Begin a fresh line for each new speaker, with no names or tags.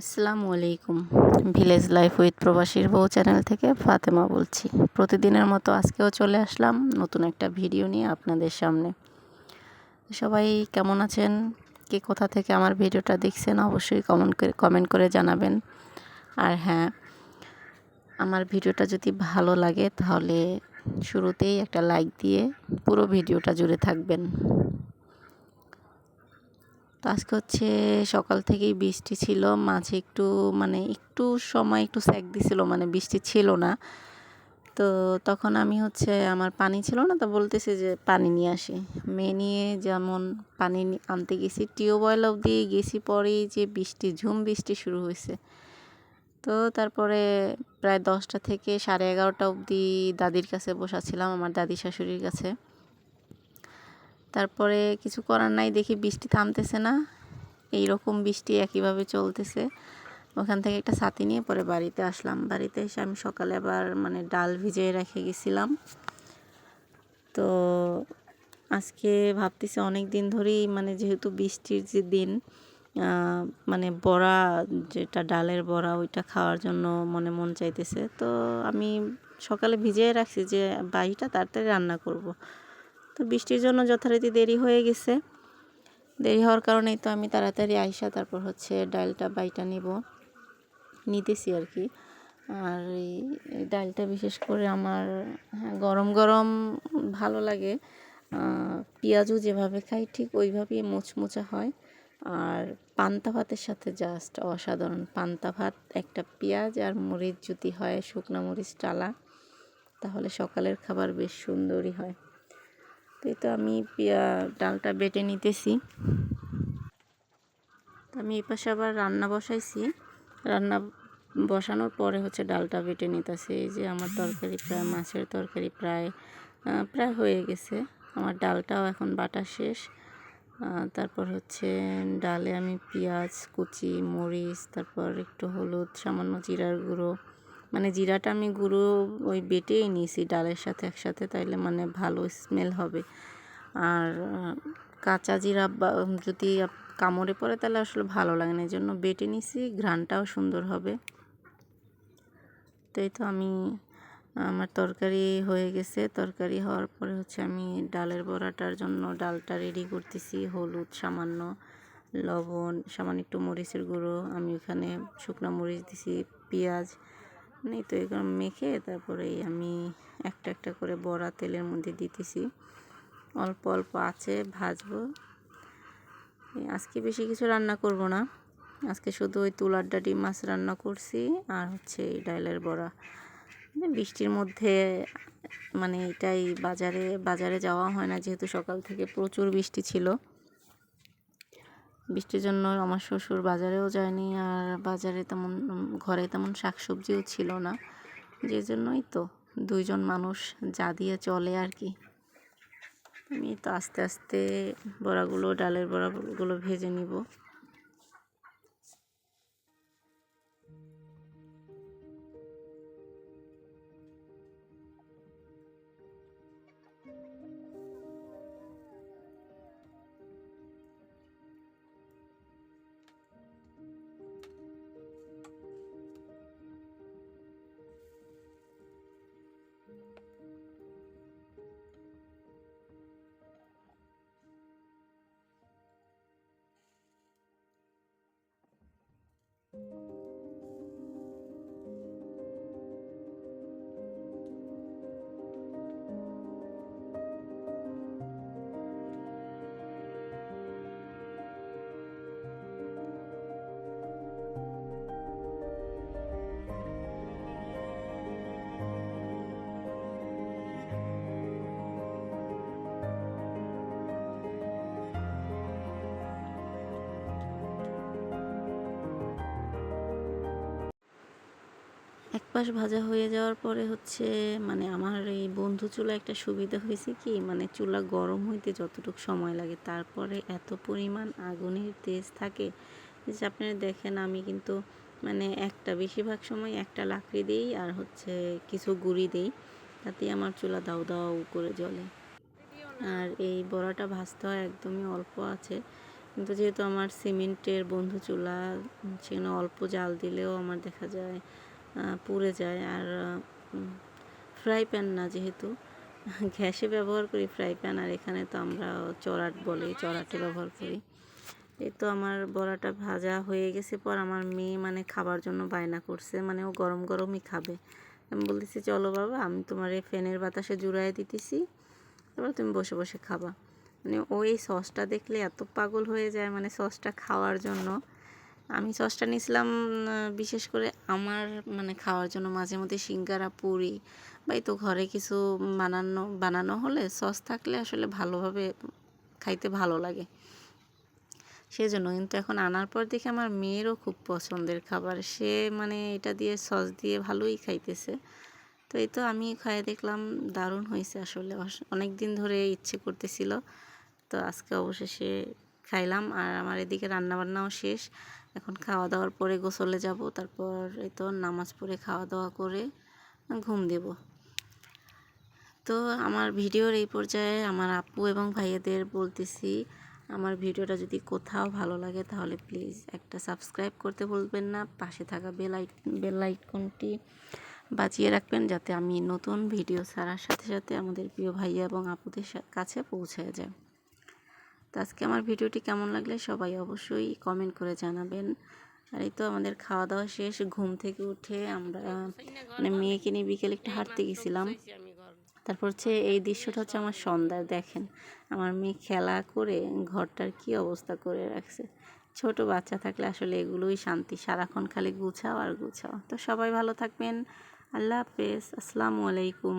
আসসালামু আলাইকুম। Village life with প্রবাসীর বউ চ্যানেল থেকে ফাতেমা বলছি। প্রতিদিনের মতো আজকেও চলে আসলাম নতুন একটা ভিডিও নিয়ে আপনাদের সামনে। সবাই কেমন আছেন? কে কোথা থেকে আমার ভিডিওটা দেখছেন অবশ্যই কমেন্ট করে কমেন্ট করে জানাবেন। আর হ্যাঁ আমার ভিডিওটা যদি ভালো লাগে তাহলে শুরুতেই একটা লাইক দিয়ে পুরো ভিডিওটা জুড়ে থাকবেন। তো আজকে হচ্ছে সকাল থেকেই বৃষ্টি ছিল, মাঝে একটু মানে একটু সময় একটু স্যাক দিছিল মানে বৃষ্টি ছিল না। তো তখন আমি হচ্ছে, আমার পানি ছিল না তো বলতেছে যে পানি নিয়ে আসি। মেয়ে নিয়ে যেমন পানি আনতে গেছি, টিউবওয়েল অবধি গেছি পরেই যে বৃষ্টি, ঝুম বৃষ্টি শুরু হয়েছে। তো তারপরে প্রায় দশটা থেকে সাড়ে এগারোটা অবধি দাদির কাছে বসাছিলাম আমার দাদি শাশুড়ির কাছে। তারপরে কিছু করার নাই, দেখি বৃষ্টি থামতেছে না। এই রকম বৃষ্টি একইভাবে চলতেছে। ওখান থেকে একটা ছাতি নিয়ে পরে বাড়িতে আসলাম। বাড়িতে এসে আমি সকালে আবার মানে ডাল ভিজিয়ে রেখে গেছিলাম। তো আজকে ভাবতেছি অনেক দিন ধরেই মানে যেহেতু বৃষ্টির যে দিন মানে বড়া যেটা ডালের বড়া ওইটা খাওয়ার জন্য মনে মন চাইতেছে। তো আমি সকালে ভিজিয়ে রাখছি যে বাড়িটা তাড়াতাড়ি রান্না করব। তো বৃষ্টির জন্য যথারীতি দেরি হয়ে গেছে। দেরি হওয়ার কারণেই তো আমি তাড়াতাড়ি আইসা তারপর হচ্ছে ডালটা, বাইটা নিব। নিতেছি আর কি। আর এই ডালটা বিশেষ করে আমার হ্যাঁ গরম গরম ভালো লাগে। পেঁয়াজও যেভাবে খাই ঠিক ওইভাবেই মুচমুচা হয়। আর পান্তা ভাতের সাথে জাস্ট অসাধারণ। পান্তা ভাত, একটা পেঁয়াজ আর মরিচ যদি হয়, শুকনো মরিচ টালা, তাহলে সকালের খাবার বেশ সুন্দরই হয়। তো এই তো আমি ডালটা বেটে নিতেছি। আমি এই পাশে আবার রান্না বসাইছি। রান্না বসানোর পরে হচ্ছে ডালটা বেটে নিতেছি। এই যে আমার তরকারি প্রায়, মাছের তরকারি প্রায় প্রায় হয়ে গেছে। আমার ডালটাও এখন বাটা শেষ। তারপর হচ্ছে ডালে আমি পেঁয়াজ, কুচি, মরিচ, তারপর একটু হলুদ, সামান্য জিরার গুঁড়ো মানে জিরাটা আমি গুঁড়ো ওই বেটেই নিয়েছি, ডালের সাথে একসাথে, তাইলে মানে ভালো স্মেল হবে। আর কাঁচা জিরা যদি কামড়ে পড়ে তাহলে আসলে ভালো লাগে না। এই জন্য বেটে নিছি, ঘ্রানটাও সুন্দর হবে। তো এই তো আমি, আমার তরকারি হয়ে গেছে। তরকারি হওয়ার পরে হচ্ছে আমি ডালের বড়াটার জন্য ডালটা রেডি করতেছি, হলুদ, সামান্য লবণ, সামান্য একটু মরিচের গুঁড়ো, আমি এখানে শুকনো মরিচ দিছি, পেঁয়াজ নেই তো এগুলো মেখে তারপরে আমি একটা একটা করে বড়া তেলের মধ্যে দিতেছি। অল্প অল্প আছে, ভাজবো। আজকে বেশি কিছু রান্না করব না। আজকে শুধু ওই তুলার ডাটি মাছ রান্না করছি আর হচ্ছে এই ডাইলের বড়া। মানে বৃষ্টির মধ্যে মানে এটাই বাজারে বাজারে যাওয়া হয় না, যেহেতু সকাল থেকে প্রচুর বৃষ্টি ছিল। বৃষ্টির জন্য আমার শ্বশুর বাজারেও যায়নি আর বাজারে তেমন ঘরে তেমন শাক সবজিও ছিল না। যে জন্যই তো দুইজন মানুষ যা দিয়ে চলে আর কি। আমি তো আস্তে আস্তে বড়াগুলো, ডালের বড়াগুলো ভেজে নিব। এক পাশ ভাজা হয়ে যাওয়ার পরে হচ্ছে মানে আমার এই বন্ধু চুলা একটা সুবিধা হয়েছে কি মানে চুলা গরম হইতে যতটুকু সময় লাগে, তারপরে এত পরিমাণ আগুনের তেজ থাকে যে আপনারা দেখেন আমি কিন্তু মানে একটা বেশিরভাগ সময় একটা লাকড়ি দিই আর হচ্ছে কিছু গুঁড়ি দিই তাতে আমার চুলা দাও দাও করে জ্বলে। আর এই বড়াটা ভাজতে হয় একদমই অল্প আছে, কিন্তু যেহেতু আমার সিমেন্টের বন্ধু চুলা সেখানে অল্প জাল দিলেও আমার দেখা যায় পুড়ে যায়। আর ফ্রাই প্যান না যেহেতু, গ্যাসে ব্যবহার করি ফ্রাই প্যান আর এখানে তো আমরা চড়াট বলি, চড়াটে ব্যবহার করি। এই তো আমার বড়াটা ভাজা হয়ে গেছে, পর আমার মেয়ে মানে খাবার জন্য বায়না করছে মানে ও গরম গরমই খাবে। আমি বলতেছি, চলো বাবা, আমি তোমার এই ফ্যানের বাতাসে জুড়াই দিতেছি এবার তুমি বসে বসে খাবা। মানে ও এই সসটা দেখলে এত পাগল হয়ে যায় মানে সসটা খাওয়ার জন্য। আমি সসটা নিয়েছিলাম বিশেষ করে আমার মানে খাওয়ার জন্য মাঝে মধ্যে সিঙ্গারা, পুরি বা তো ঘরে কিছু বানানো বানানো হলে সস থাকলে আসলে ভালোভাবে খাইতে ভালো লাগে। সেজন্য কিন্তু এখন আনার পর দেখে আমার মেয়েরও খুব পছন্দের খাবার। সে মানে এটা দিয়ে সস দিয়ে ভালোই খাইতেছে। তো এই তো আমি খাই দেখলাম, দারুণ হয়েছে আসলে। অনেক দিন ধরে ইচ্ছে করতেছিল। তো আজকে অবশেষে খাইলাম আর আমার এদিকে রান্নাবান্নাও শেষ। এখন খাওয়া দাওয়ার পরে গোসলে যাব, তারপর এই তো নামাজ পড়ে খাওয়া দাওয়া করে ঘুম দেব। তো আমার ভিডিওর এই পর্যায়ে আমার আপু এবং ভাইয়াদের বলতেছি, আমার ভিডিওটা যদি কোথাও ভালো লাগে তাহলে প্লিজ একটা সাবস্ক্রাইব করতে বলবেন না, পাশে থাকা বেল আই, বেল আইকনটি বাজিয়ে রাখবেন যাতে আমি নতুন ভিডিও ছাড়ার সাথে সাথে আমাদের প্রিয় ভাইয়া এবং আপুদের কাছে পৌঁছে যায়। তো আজকে আমার ভিডিওটি কেমন লাগলে সবাই অবশ্যই কমেন্ট করে জানাবেন। আর এই তো আমাদের খাওয়া দাওয়া শেষ, ঘুম থেকে উঠে আমরা মানে মেয়েকে নিয়ে বিকেলে একটু হাঁটতে গেছিলাম। তারপর হচ্ছে এই দৃশ্যটা হচ্ছে আমার সন্ধ্যার, দেখেন। আমার মেয়ে খেলা করে ঘরটার কি অবস্থা করে রাখছে। ছোট বাচ্চা থাকলে আসলে এগুলোই শান্তি, সারাক্ষণ খালি গুছাও আর গুছাও। তো সবাই ভালো থাকবেন। আল্লাহ হাফেজ। আসসালামু আলাইকুম।